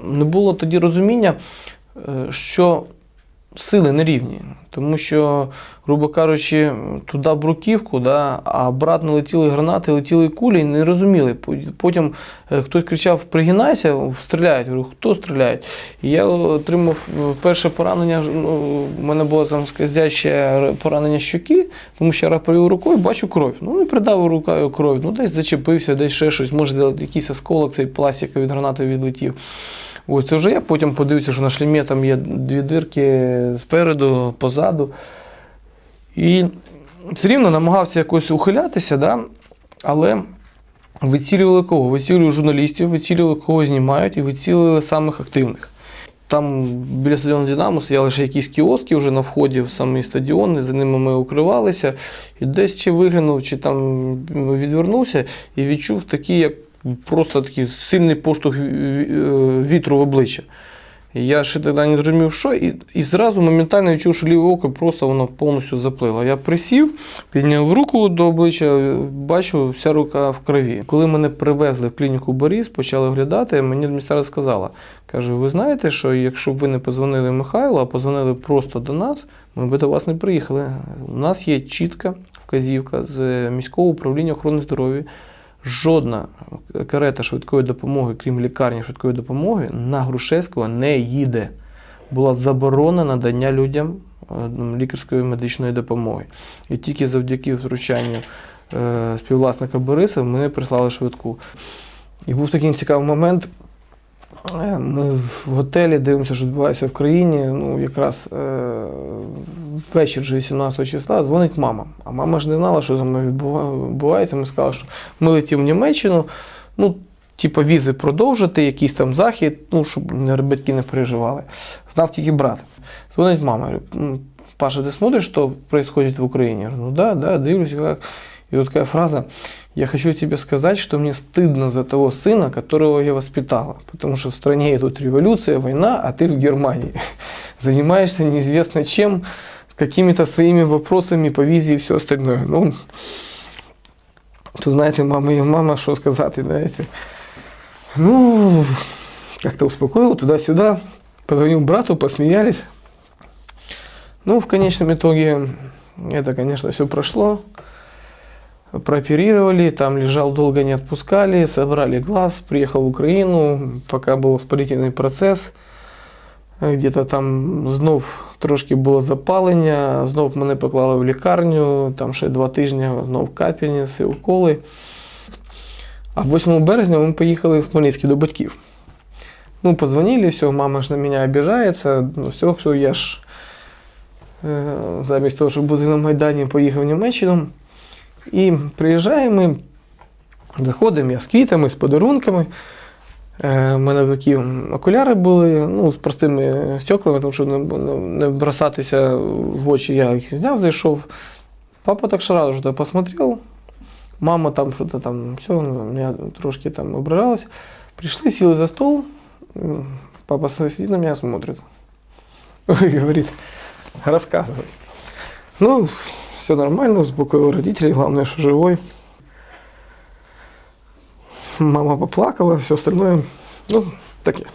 Не було тоді розуміння, е, що сили не рівні. Тому що, грубо кажучи, туди бруківку, да, а обратно летіли гранати, летіли кулі, і не розуміли. Потім е, хтось кричав: пригинайся, стріляють. Я говорю, хто стріляє? І я отримав е, перше поранення. Ну, у мене було там скользяще поранення щоки, тому що я провів рукою, бачу кров. Ну, не придав рукою кров, ну десь зачепився, десь ще щось, може, якийсь осколок, цей пластик від гранати відлетів. Ось це вже я потім подивився, що на шлемі там є дві дирки спереду, позаду. І все рівно намагався якось ухилятися, да? але вицілювали кого? Вицілювали журналістів, вицілювали кого знімають і вицілювали самих активних. Там біля стадіону Динамо стояли ще якісь кіоски вже на вході в самий стадіон, і за ними ми укривалися. І десь чи виглянув, чи там відвернувся і відчув такий, як просто такий сильний поштовх вітру в обличчя. Я ще тоді не зрозумів, що, і, і зразу моментально відчув, що ліве око просто воно повністю заплило. Я присів, підняв руку до обличчя, бачу, вся рука в крові. Коли мене привезли в клініку Борис, почали оглядати, мені адміністрація сказала, каже, ви знаєте, що якщо б ви не позвонили Михайлу, а позвонили просто до нас, ми б до вас не приїхали. У нас є чітка вказівка з міського управління охорони здоров'я. Жодна карета швидкої допомоги, крім лікарні швидкої допомоги, на Грушевського не їде. Була заборона надання людям е, лікарської медичної допомоги. І тільки завдяки втручанню е, співвласника Бориса мене прислали швидку. І був такий цікавий момент. Е, Ми в готелі дивимося, що відбувається в країні. Ну, якраз е, ввечір вже 18 числа дзвонить мама. А мама ж не знала, що за мною відбувається. Ми сказали, що ми летів в Німеччину. Ну, типу, візи продовжити, якийсь там захід, ну, щоб батьки не переживали. Знав тільки брат. Дзвонить мама. Я говорю, Паша, ти смотриш, що відбувається в Україні? Я говорю, ну да, да, дивлюсь. Як. И вот такая фраза, я хочу тебе сказать, что мне стыдно за того сына, которого я воспитала, потому что в стране идут революция, война, а ты в Германии занимаешься неизвестно чем, какими-то своими вопросами по визии и все остальное. Ну, тут, знаете, мама и мама, что сказать, знаете. Ну, как-то успокоил туда-сюда, позвонил брату, посмеялись. Ну, в конечном итоге, это, конечно, все прошло прооперировали, там лежал, долго не отпускали, собрали глаз, приехал в Украину, пока был воспалительный процесс, где-то там знов трошки було запалення, знов мене поклали в лікарню, там ще два тижні знов капельниці, уколи. А 8 березня ми поїхали в Хмельницький до батьків. Ну, позвонили, все, мама ж на мене обіжається, ну все, все, я ж е, замість того, щоб бути на Майдані, поїхав в Німеччину. І приїжджаємо, заходимо я з квітами, з подарунками. Е, У мене такі окуляри були ну, з простими стеклами, тому що не бросатися в очі, я їх зняв, зайшов. Папа так сразу же посмотрел. Мама там что-то там, все, меня трошки там ображалась. Пришли, сели за стол. Папа сидит на меня, смотрит. Ой, говорит, рассказывай. Ну, все нормально, успокоил родителей, главное, что живой. Мама поплакала, все остальное, ну, таке.